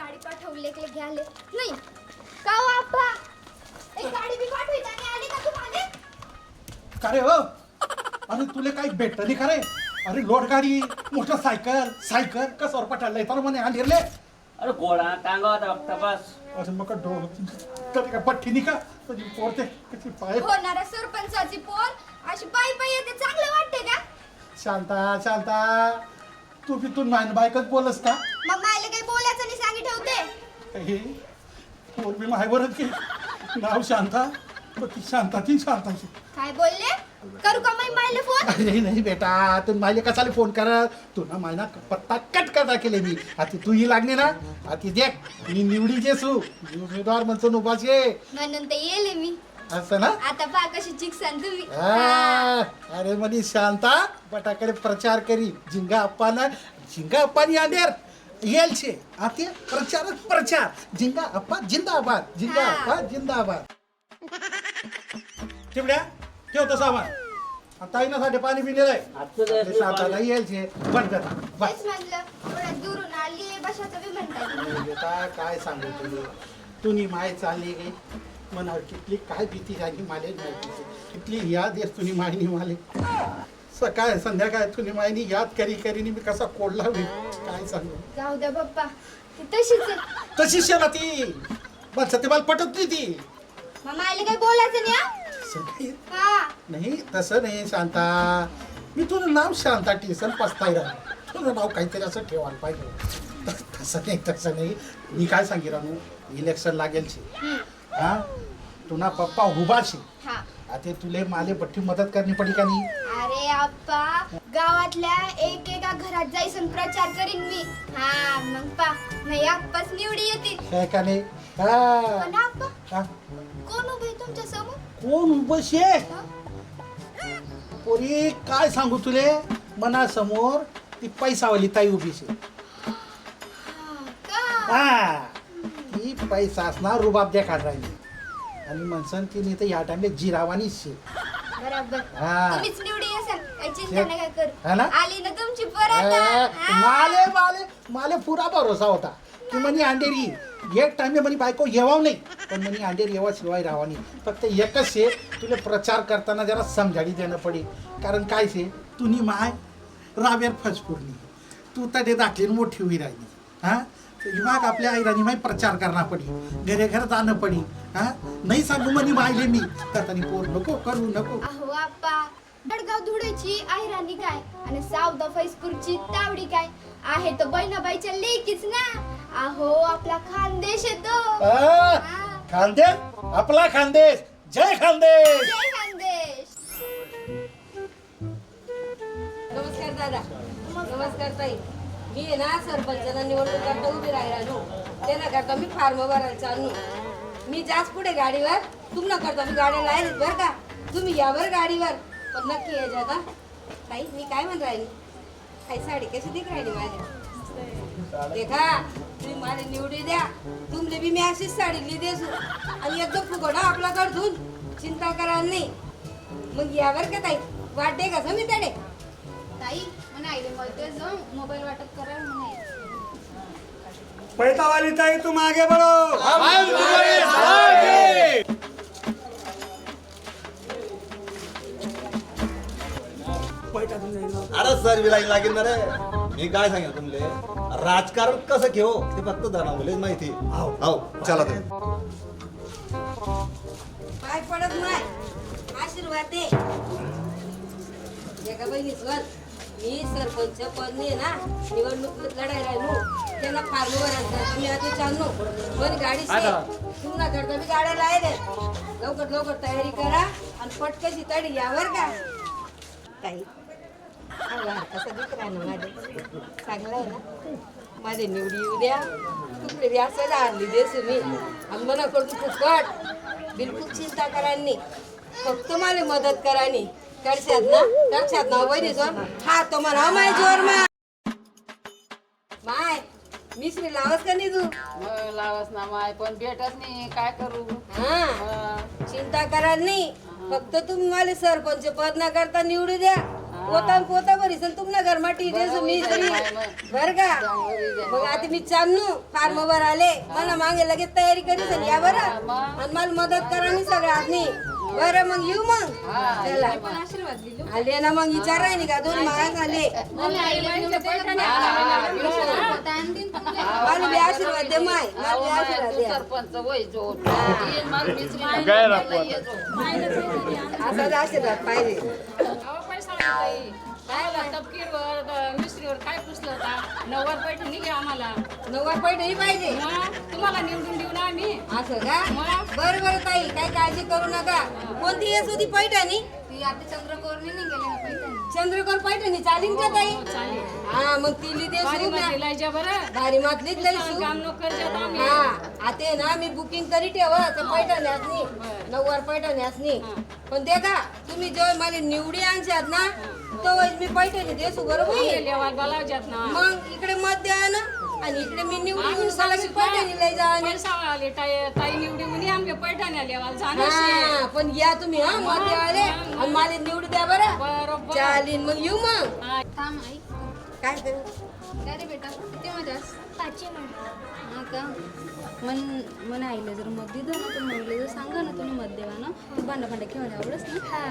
गाडी पाठवली घ्याले नाही. का हो आप्पा? एक गाडी बी पाठवित आली का तुम्हाला का रे हो? अरे तुला काही भेटत नाही का रे? अरे लोड गाडी मोटरसायकल सायकल कसावर पठाडलंय तर म्हणे आली रे अरे घोडा टांगा होता फक्त बस. अरे मग डो तरी का पठ्ठी नाही का तुझी पोरते किती पाय होणाऱ्या सरपंचाची पोर. अशी पायी पायी येते चांगलं वाटते का? शांता शांता. तू बी तू नाईन बायकच बोलस का? मग मायला काही बोलायचं नाही सांगी ठेवते. हे पोर बी मायवरच की नाव शांता पण ती शांता ती शांताची काय बोलले? करू का मी मायला फोन? अरे नाही बेटा तू मायले कसाले फोन कर? तू ना मायना पत्ता कट कटा केले मी. आता तू ही लागली ना आता देख मी निवडीचे सू उमेदवार म्हणतो उपाशी म्हणून ते येले मी. असं ना? आता पहा कशी चिकसान तुम्ही. आ, अरे म्हणे शांता बटाकडे प्रचार करी. झिंगा अप्पाना झिंगा अप्पानी आंडेर येल छे आते प्रचारच प्रचार. झिंगा अप्पा जिंदाबाद. झिंगा हा. अप्पा जिंदाबाद. चिमड्या ठेव तसा आवाज आता साठी पाणी पिलेलं आहे. शांताला पाणी- येल छे बंद कर बस. तेच म्हणलं दुरून आली बशाचं बी म्हणतात बेटा काय सांगू तुला तुनी माय चालली गे. मनावर कितली काय भीती झाली माले माहिती कितली याद येस तुनी मायनी माले. सकाळ संध्याकाळ तुनी मायनी याद करी करी मी कसा कोडला होईल काय सांगू? जाऊ द्या बाप्पा. ती तशीच आहे. तशी शेला ती. पण सत्यपाल पटत नाही ती. बोलायचं नाही हा? नाही. हा. नाही तसं नाही शांता. मी तुझं नाव शांता टिसन पस्ताय राहिलं तुझं नाव काहीतरी असं ठेवायला पाहिजे. तस- तसं नाही तसं नाही. मी काय सांगी रानू? इलेक्शन लागेल हम्म. हा? तुना पप्पा उभा शे. हा. आता तुले माले बट्टी मदत करणी पडी का नाही? अरे आप्पा गावातल्या एक एका घरात जायसून प्रचार करीन मी. हा मग पा नाही आप्पाच निवडी येतील. काय का नाही? हा. आप्पा हा. कोण उभे तुमच्यासमोर? कोण उभं शे? पोरी काय सांगू तुले? मनासमोर ती पैसावाली ताई उभी शे. हा का? हा. पैसा असणार रुबाब देखाड राहिली आणि म्हणसन की नाही तर या टाइमला जिरावानीच शे. बरोबर. हा. तुम्हीच निवडी असाल. काही चिंता नका हा करू ना? आली ना तुमची परत. ए, माले माले माले पुरा भरोसा होता. की म्हणे अंधेरी एक टाइम म्हणे बायको येवाव नाही. पण म्हणे अंधेरी येवा शिवाय राहावा नाही फक्त एकच शे तुला प्रचार करताना जरा समजाडी देणं पडेल. कारण काय शे तुनी माय रावेर फसपुरणी तू तडे दाखली मोठी होई राहिली. हा? मग आपल्या आईराणी माय प्रचार करणं पडी. घरे घर जाणं पडी. हा? नाही सांगू म्हणे मायले मी. तर तरी पोर नको करू नको. अहो आप्पा दडगाव धुळेची आहिराणी काय? आणि सावदा फैसपूरची तावडी काय? आहे तर बहिणाबाईच्या लेकीच ना. अहो आपला खानदेश येतो. आ, खानदेश आपला खानदेश. जय खानदेश. जय खानदेश. नमस्कार दादा. नमस्कार ताई. मी आहे ना सरपंचाला निवडणूक करता उभी राहिला ना करता मी फार्म भरायला चालू मी जास्त पुढे गाडीवर तुम्हाला करता मी गाड्या लायलेत बरं का? तुम्ही यावर गाडीवर. पण नक्की या आता ताई मी काय म्हणत राहिली? काही साडी कशी दिख राहिली माझ्या? देखा तुम्ही मला निवडी द्या. तुमले बी मी अशीच साडी लिहिते आणि एकदम फुगडा आपला कडून चिंता करा नाही. मग यावर का ताई? वाटते का मी त्याडे ताई म्हणे आईले म्हणते जाऊन मोबाईल वाटप करा म्हणे. पैसा वाली ताई तुम आगे बढ़ो अरे सर विलाईन लागेल ना रे. मी काय सांगेल तुमले? राजकारण कसं घेऊ? ते फक्त धनामुलेच माहिती. हो चला तुम्ही. पाय पडत नाही. आशीर्वाद दे. एका बहिणी वर मी सरपंच पदनी आहे ना निवडणूक लढायला राहिलो त्यांना फार्म भरायचं मी आता चाललो. पण गाडी तुम्हाला करता मी गाड्या लायले लवकर लवकर तयारी करा आणि पटकशी तडी यावर का? ताई कसं आहे ना माझे चांगलं आहे ना? माझे निवडी येऊ द्या. तुकडे असं आणली देस मी. आणि मला करतो फुकट. बिलकुल चिंता करानी फक्त मला मदत करानी करशात ना करशात ना वहिनी जोर हा तो म्हणा माय जोर मा माय मिसरी लावस का नाही तू मग लावस ना माय पण भेटच नाही काय करू हा चिंता करा नाही फक्त तुम्ही मला सरपंच पद ना करता निवडू द्या पोता पोता भरीसन तुमना घरमा टिरेस मी तरी बर का मग आता मी चालू फार्म वर आले मला मागे लगेच तयारी करीस आणि या बरं आणि मला मदत करा मी सगळ्यांनी बरं मग येऊ मग. चला. आले ना मग विचार आहे का? दोन महाग आले मला बी आशीर्वाद दे माय. मला बी आशीर्वाद पाहिजे. ताई काय पुसलं होता? नव्वद पैठणी घ्या आम्हाला. नव्वद पैठणी पाहिजे. मग तुम्हाला निवडून देऊ ना आम्ही. असं का? बरं बरं ताई काय काळजी करू नका. कोणती येस होती पैठणी? ती आता चंद्रकोरने नाही गेले ना पैठणी. चंद्रकोर पैठणी. चालीन का ताई? हा मग ती लिहिते भारी सुरू मध्ये लायच्या बरं. भारी मातलीच लई सुरू काम नको करत आम्ही. हा आता ना मी बुकिंग करी ठेवा. ते पैठणी असनी नऊवार पैठणी असनी पण ते का तुम्ही जेव्हा मला निवडी आणशात ना तेव्हा मी पैठणी देसू बरोबर ना. मग इकडे मत द्या ना आणि इकडे मी निवडी घेऊन मला की पैठणी लई जा आणि आले ताई ताई निवडी म्हणे आमच्या पैठाण्या लेवाल जाणार हा पण या तुम्ही हा मत द्यावाले आणि मला निवडी द्या बरं. बरोबर. चालीन मग येऊ मग. थांब आई. काय करू? काय रे बेटा किती मजास पाचशे हा का? मन मन आईला जर मत दिलं ना तर म्हणलं जर सांगा ना तुम्ही मत देवा ना तू भांडा भांडा ना? हा.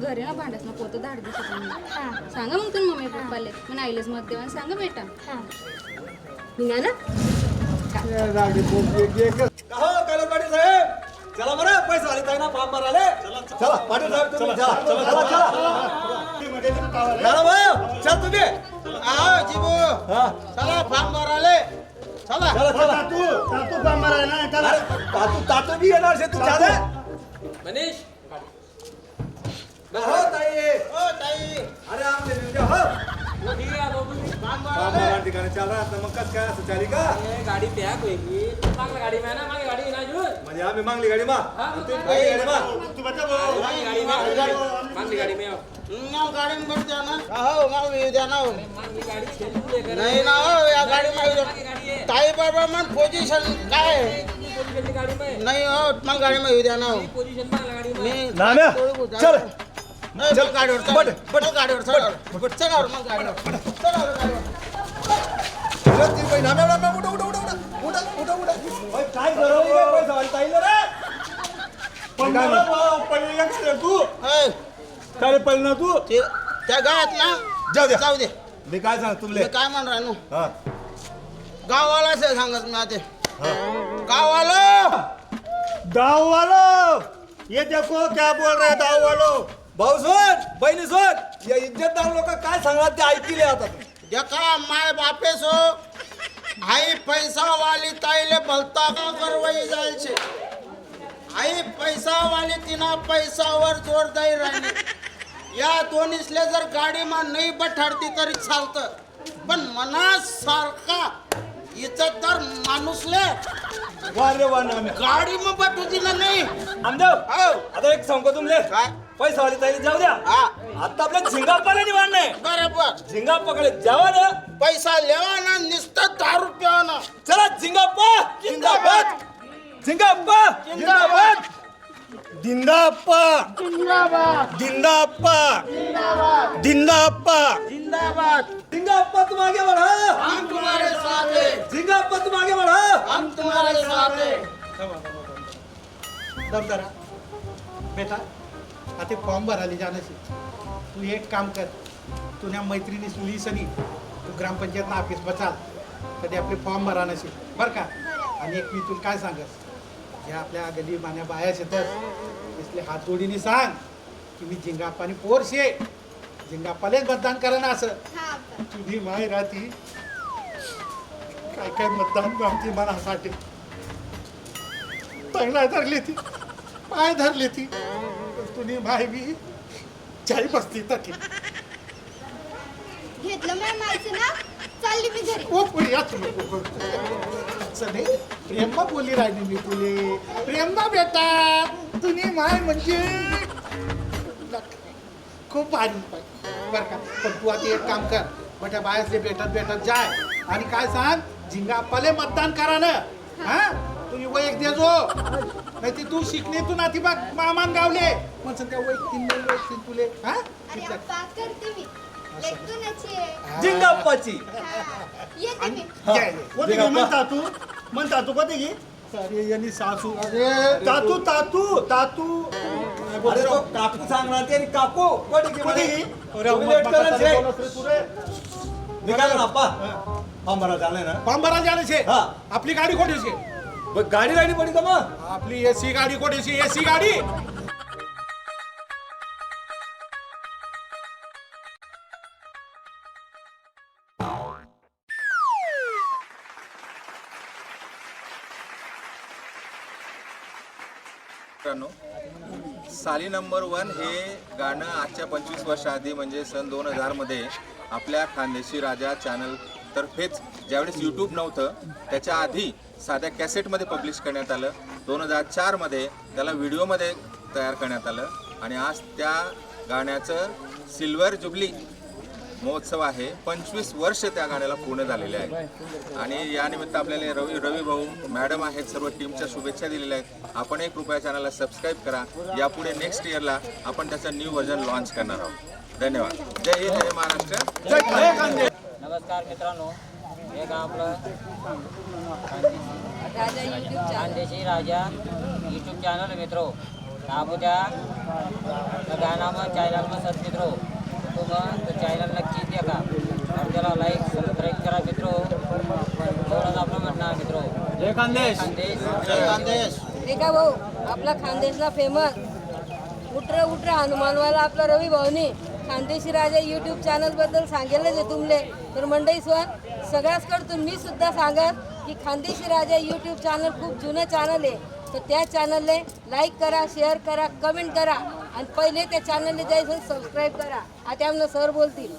घरी ना भांडास ना पोतं धाड दिसत नाही. हा. सांगा मग तुम्ही मम्मी पप्पाले. मन आईलाच मत देवा आणि सांगा बेटा. हा. निघा ना. कलर पाटील साहेब? चला बरं पैसे आले ताई ना फॉर्म भराले चला पाटील साहेब तुम्ही चला चला चला चला तुम्ही. हा. चला फार्म भराले चला. चला चला. तातू तातू कामार आहे ना चला. अरे तातू तातू बी येणार शे तू चाले. मनीष. हो ताई. ओ ताई. अरे आमने निघा हो. ठीक आहे बाबू फार्म काम भराले भरा ठिकाणी चाल. रहा मग कस काय असं चाली का? गाडी पॅक होईल. चांगल्या गाडी में ना म्हणजे आम्ही मागली गाडी मा तुम्ही पहिली गाडी मा में में में हो हो. नाही ना हो या गाडी ताई बाबा मग पोझिशन काय में नाही हो मला गाडी मध्ये येऊ द्या ना हो. गाडी में मी नाम्या, चल. नाही, चल. चल गाडीवर चल. बट, बट. चल गाडीवर चल बट चला मग गाडीवर चला गाडीवर चल, ती बाई, नाम्या, नाम्या, उठा, उठा, उठा, उठा. उठा, उठा, उठा. ओय, काय गरज रे? का तू? ऐ, काय ना तू? ते त्या गावात ना? जाऊ दे. जाऊ दे. मी काय सांग तुमले मी काय म्हण राहिलो हा. आहे सांगत मी आता. गाववाला! गाँव वालों ये देखो क्या बोल रहे हैं गाँव वालों भाऊ सोन बहिणी सोन या इज्जतदार लोक काय सांगणार ते ऐकले आता. देखा माय बापे सो आई पैसा वाली ताईले भलता का करवाई जाय छे आई पैसा वाली तिना पैसावर जोर दई रहने या दोन्हीसले जर गाडीमा नहीं बठाडती तरी चालत. पण मनासारखा इथं तर माणूसले वा वाना गाडी मा गाडीमा बटू दिलं नाही. आमदेव हो. आता एक सांगतो तुमले. काय? पैसा वाली ताईला जाऊ द्या. हा. आता आपल्या झिंगा पाला निवाड नाही बरोबर झिंगा पकडे जावा ना. पैसा लेवा ना नुसतं दहा रुपयानं चला झिंगाप्पा जिंदाबाद. झिंगाप्पा जिंदाबाद. दिंदाप्पा दिंदाप्पा दिंदाप्पा जिंदाबाद. झिंगाप्पा हम तुम्हारे साथ हैं. झिंगाप्पा हम तुम्हारे साथ हैं. दमदारा बेटा आता फॉर्म भरायला जाण्याची तू एक काम कर. तू त्या मैत्रिणी सुली सनी तू ग्रामपंचायत ऑफिस चाल कधी आपले फॉर्म भरा नसेल बरं का? आणि एक मी तुला काय सांगस ज्या आपल्या गली मान्या बायाच येतात इसले हात जोडीने सांग की मी झिंगाप्पानी पोरशे झिंगाप्पालेच मतदान करा ना असं तुझी माय राहती काय काय मतदान करते मनासाठी चांगला धरली ती. पाय धरली ती. तुझी माय बी चाई बसती तठी घेतलं ना? चालली मी घरी. ओ पुढे याच नको असं नाही प्रेममा बोली राहिली मी तुले. प्रेममा बेटा तुझी माय म्हणजे खूप भारी पाय बरं का? पण तू आता एक काम कर. बट्या बाहेरले भेटत भेटत जाय. आणि काय सांग? झिंगाप्पाले मतदान करा ना. हा? तुम्ही वैक दे जो. नाही ती तू शिकणे तू नाती बघ मामान गावले. म्हणसन त्या वैक तीन तीन तुले. हा? अरे अप्पा करते मी. लेखतूनच आहे जिंगाप्पाची. हा, येते मी. जय जय. कोणती घे म्हणता तू? म्हणता तू कोणती घे अरे यांनी सासू. तातू तातू तातू. अरे तो काकू सांगणार ते आणि काकू. कोणी की म्हणे? अरे तुम्ही लेट. निघाला ना अप्पा. झालाय ना? जाणं शे. हा. आपली गाडी कोणीची गाडी गाडी पडी का मग? आपली एसी गाडी कोणीची एसी? गाडी. मित्रांनो साली नंबर वन हे गाणं आजच्या पंचवीस वर्षाआधी म्हणजे सन दोन हजारमध्ये आपल्या खानदेशी राजा चॅनल तर्फेच ज्यावेळेस यूट्यूब नव्हतं त्याच्या आधी साध्या कॅसेटमध्ये पब्लिश करण्यात आलं. दोन हजार चारमध्ये त्याला व्हिडिओमध्ये तयार करण्यात आलं. आणि आज त्या गाण्याचं सिल्वर जुबली महोत्सव आहे. पंचवीस वर्ष त्या गाण्याला पूर्ण झालेले आहे. आणि या निमित्त आपल्याला रवी रवी भाऊ मॅडम आहेत सर्व टीमच्या शुभेच्छा दिलेल्या आहेत. आपण एक कृपया चॅनलला सबस्क्राईब करा. यापुढे नेक्स्ट इयरला आपण त्याचं न्यू व्हर्जन लॉन्च करणार आहोत. धन्यवाद. जय हिंद जय महाराष्ट्र. नमस्कार मित्रांनो. हे का आपलं Raja YouTube channel Khandeshi Raja YouTube channel मित्रो त्या गाणं मग चॅनल मग सत मित्रो तुम्ही तो चॅनल नक्की देखा आणि त्याला लाईक सबस्क्राईब करा मित्रो. एवढंच आपलं म्हणणं आहे मित्रो. जय खानदेश. खानदेश. देखा भाऊ आपला खानदेशला फेमस उठर उठर हनुमानवाला आपला रवी भाऊनी खानदेशी राजा यूट्यूब चॅनलबद्दल सांगेलच आहे तुमले. तर मंडई स्वर सगळ्याच तुम्ही मी सुद्धा सांगत की खानदेशी राजा यूट्यूब चॅनल खूप जुनं चॅनल आहे. तर त्या चॅनलने लाईक करा शेअर करा कमेंट करा आणि पहिले त्या चॅनलने जायचं सबस्क्राईब करा. आता आम्हाला सर बोलतील.